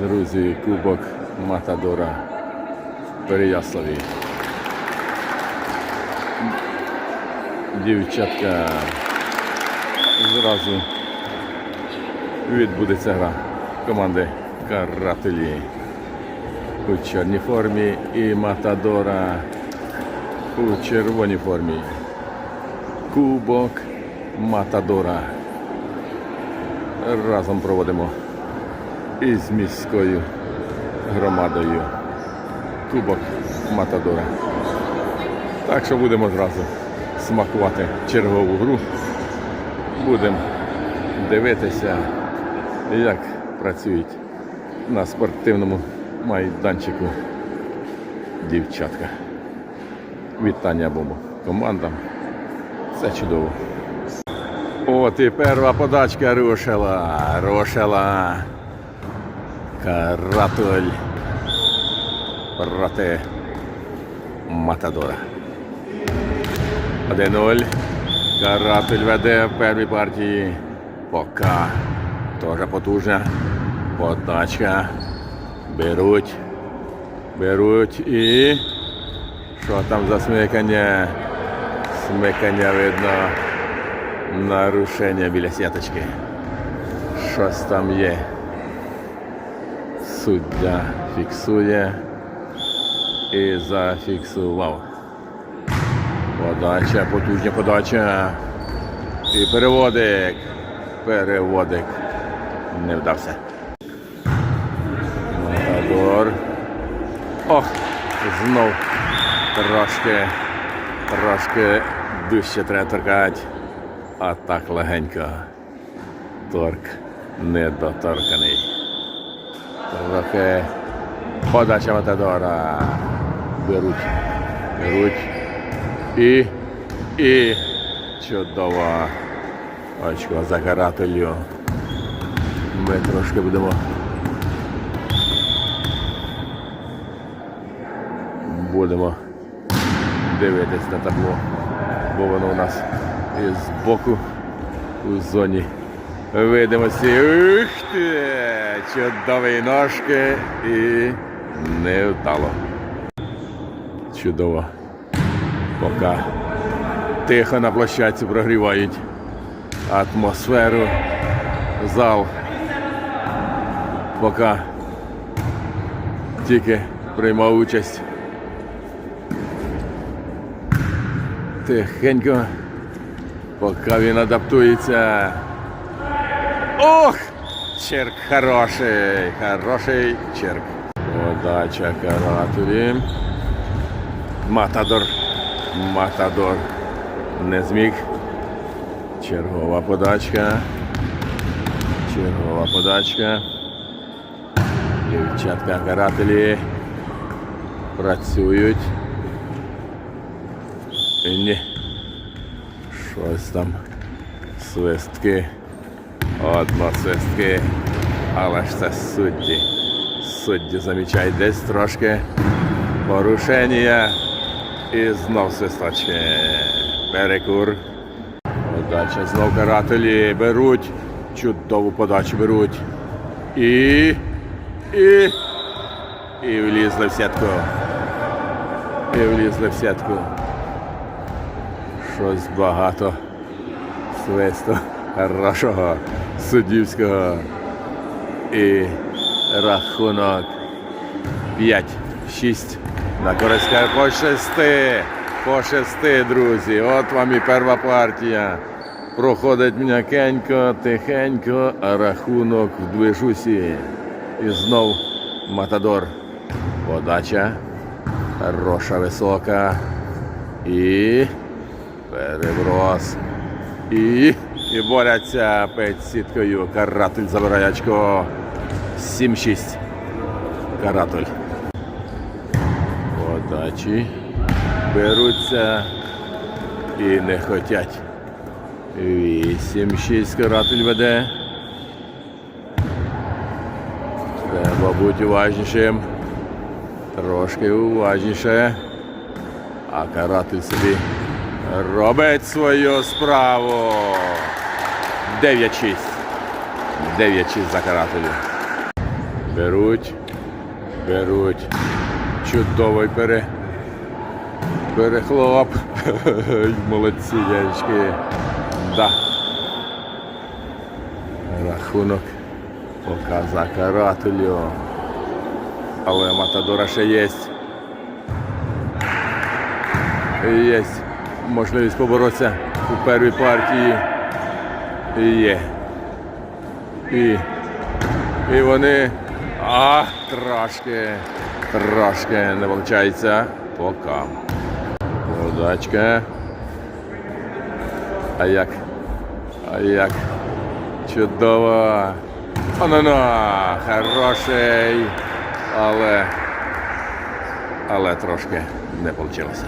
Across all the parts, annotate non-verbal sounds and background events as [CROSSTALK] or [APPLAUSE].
Друзі, Кубок Матадора в Переяславі. Дівчатка зразу відбудеться гра команди Карателі у чорній формі і Матадора у червоній формі. Кубок Матадора. Разом проводимо із міською громадою. Кубок Матадора. Так що будемо зразу смакувати чергову гру. Будемо дивитися, як працюють на спортивному майданчику дівчатка. Вітання обом командам. Це чудово. От і перша подачка рушила. Рушила. Каратуль проти Матадора. 1-0. Каратель веде в першій партії. Пока. Тоже потужна. Подачка. Беруть. Беруть і. Що там за смикання? Смикання видно. Нарушення біля сіточки. Щось там є. Суддя фіксує і зафіксував. Подача, потужня подача. І переводик. Переводик. Не вдався. Матадор. Ох, знов трошки, трошки дужче треба торкати. А так легенько. Торк недоторканий. Трохи подача Матадора. Беруть. Беруть. І. І. Чудово. Очко за карателю. Ми трошки будемо. Будемо дивитись на табло, бо воно у нас із боку у зоні видимості. Ух ти! Чудові ножки і не вдало. Чудово. Поки тихо на площадці прогрівають атмосферу, зал. Поки тільки приймав участь. Тихенько, поки він адаптується. Ох! Черк хороший, хороший черк. Подача каратурі. Матадор. Матадор. Не зміг. Чергова подачка. Чергова подачка. Дівчатка карателі працюють. Ні. Щось там. Свистки. Одно свистки. Але ж це судді. Судді замічають десь трошки порушення. І знов свисточки. Перекур. Подача знов карателі беруть. Чудову подачу беруть. І. І. І влізли в сітку. І влізли в сітку. Щось багато свисту хорошого суддівського. І рахунок 5-6 на користь по шести. По шести, друзі. От вам і перша партія. Проходить м'якенько, тихенько, рахунок в движусі. І знов Матадор. Подача. Хороша висока. І переброс. І, і борються під сіткою. Каратель забирає очко. 7-6. Каратель. Подачі. Беруться і не хотять. 8-6 каратель веде. Треба бути уважнішим. Трошки уважніше. А каратель собі робить свою справу. 9-6. 9-6 за карателю. Беруть. Беруть. Чудовий пере. Перехлоп. [LAUGHS] Молодці, дядечки. Да. Рахунок показа карателю. Але Матадора ще є. Є можливість поборотися у першій партії. Є. І, і вони. А, трошки, трошки не виходить. Пока. Подачка. А як? А як? Чудово. Онона, хороший. Але. Але трошки не вийшло.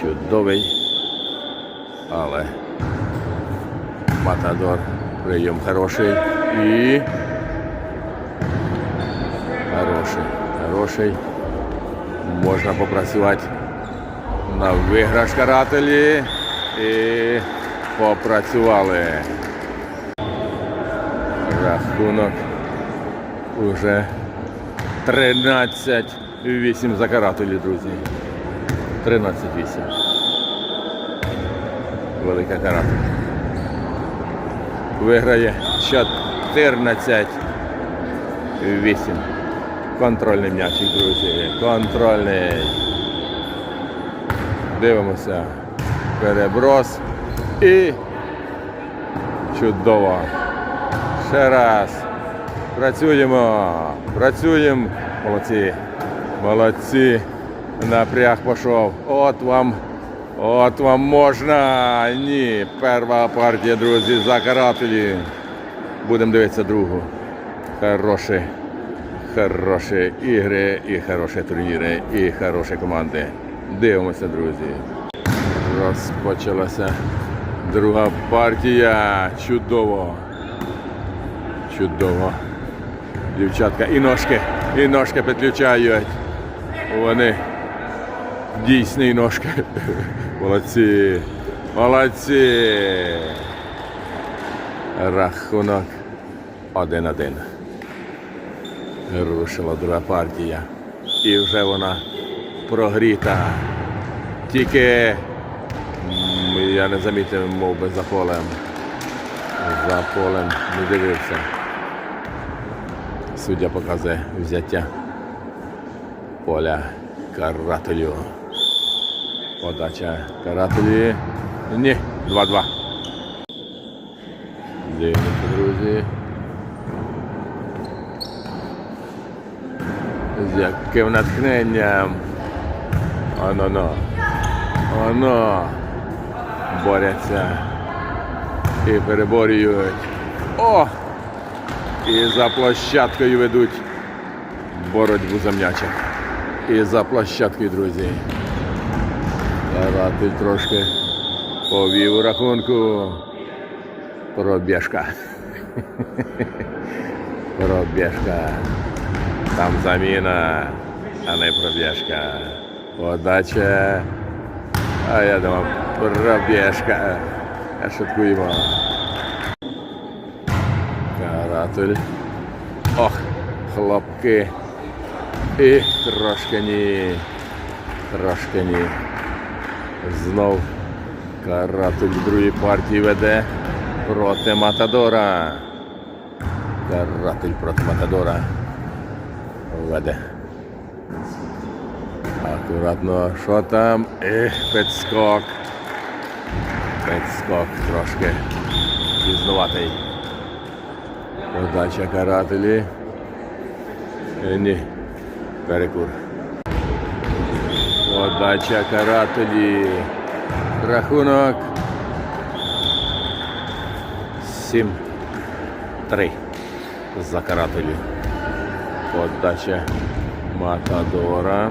Чудовий. Але. Матадор. Прийом хороший. І. Хороший. Хороший. Можна попрацювати на виграш карателі. І попрацювали. Рахунок уже 13-8 за карателі, друзі. 13-8. Велика каратель. Виграє 14-8. Контрольний м'ячик, друзі. Контрольний. Дивимося. Переброс. І чудово. Ще раз. Працюємо. Працюємо. Молодці. Молодці. Напряг пішов. От вам. От вам можна. Ні. Перша партія, друзі, за карателі. Будемо дивитися другу. Хороші. Хороші ігри і хороші турніри, і хороші команди. Дивимося, друзі. Розпочалася друга партія. Чудово. Чудово. Дівчатка і ножки, і ножки підключають. Вони дійсні ножки. [LAUGHS] Молодці. Молодці. Рахунок 1-1. Рушила друга партія. І вже вона прогріта. Тільки я не замітив, мов би за полем. За полем не дивився. Суддя показує взяття поля карателю. Подача карателі. Ні, 2-2. Дивимося, друзі. З яким натхненням. Оно-но. Оно. Борються. І переборюють. О! І за площадкою ведуть боротьбу за м'ячик. І за площадкою, друзі. Каратель трошки повів у рахунку. Пробіжка. [LAUGHS] Пробіжка. Там заміна, а не пробіжка. Подача. А я думав, пробіжка. А шуткуємо. Каратель. Ох, хлопки. І трошки ні. Трошки ні. Знов каратель в другій партії веде проти Матадора. Каратель проти Матадора веде. Акуратно, що там? Ех, підскок. Підскок трошки пізнуватий. Подача карателі. Е, Ні. Перекур. Подача карателі. Рахунок. 7-3 за карателі. Подача Матадора.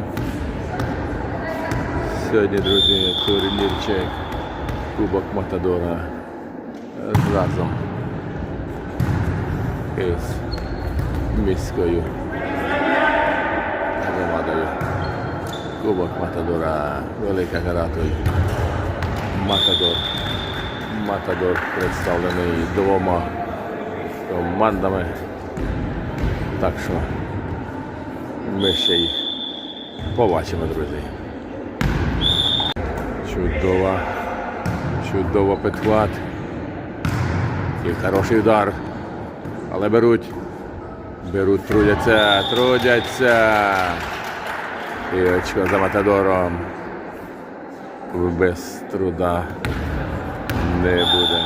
Сьогодні, друзі, турнірчик Кубок Матадора разом із міською громадою. Кубок Матадора, Велика Каратуль, Матадор. Матадор представлений двома командами. Так що ми ще їх побачимо, друзі. Чудова, чудово підхват. І хороший удар. Але беруть. Беруть, трудяться, трудяться. І очко за Матадором. Без труда не буде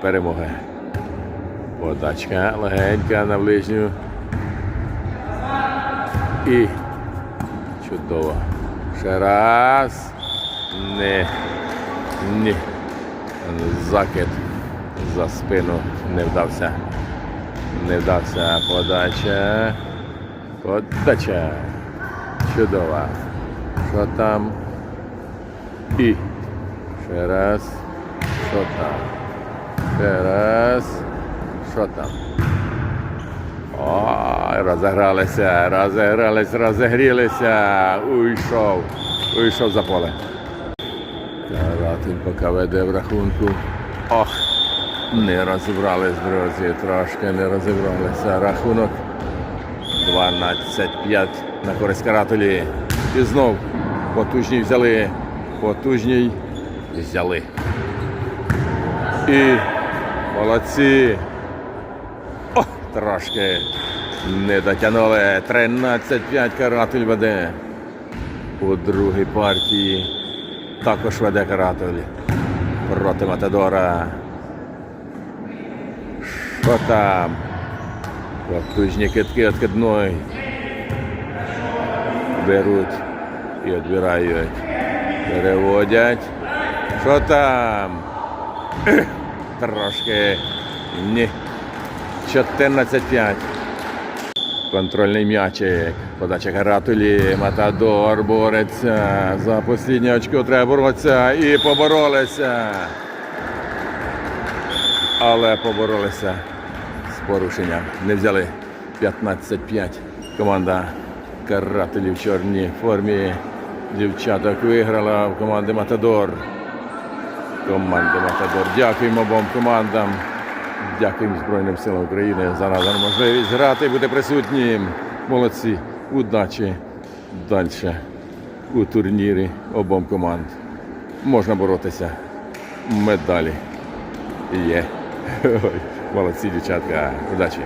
перемоги. Подачка легенька на ближню. І чудово. Ще раз. Не. Ні. Закид за спину не вдався. Не вдався подача. Подача. Чудова. Що там? І. Ще раз. Що там? Ще раз. Що там? Ой, розігралися, розігрались, розігрілися. Уйшов. Уйшов за поле. Каратин поки веде в рахунку. Ох, не розібрались, друзі, трошки не розібралися. Рахунок 12-5 на користь карателі. І знов потужній взяли. Потужній взяли. І молодці. О, трошки не дотягнули. 13-5 каратель веде. У другій партії також веде каратель проти Матадора. Що там? Потужні китки відкидної. Беруть і відбирають. Переводять. Що там? [COUGHS] Трошки. Ні. 14-5. Контрольний м'ячик. Подача Каратулі. Матадор бореться. За останнє очко треба боротися. І поборолися. Але поборолися з порушенням. Не взяли 15-5. Команда карателів в чорній формі. Дівчаток виграла в команди Матадор. Команда Матадор. Дякуємо обом командам. Дякуємо Збройним силам України за надану можливість грати бути присутнім. Молодці. Удачі далі у турнірі обом команд. Можна боротися. Медалі є. [LAUGHS] Молодці, дівчатка. Удачі.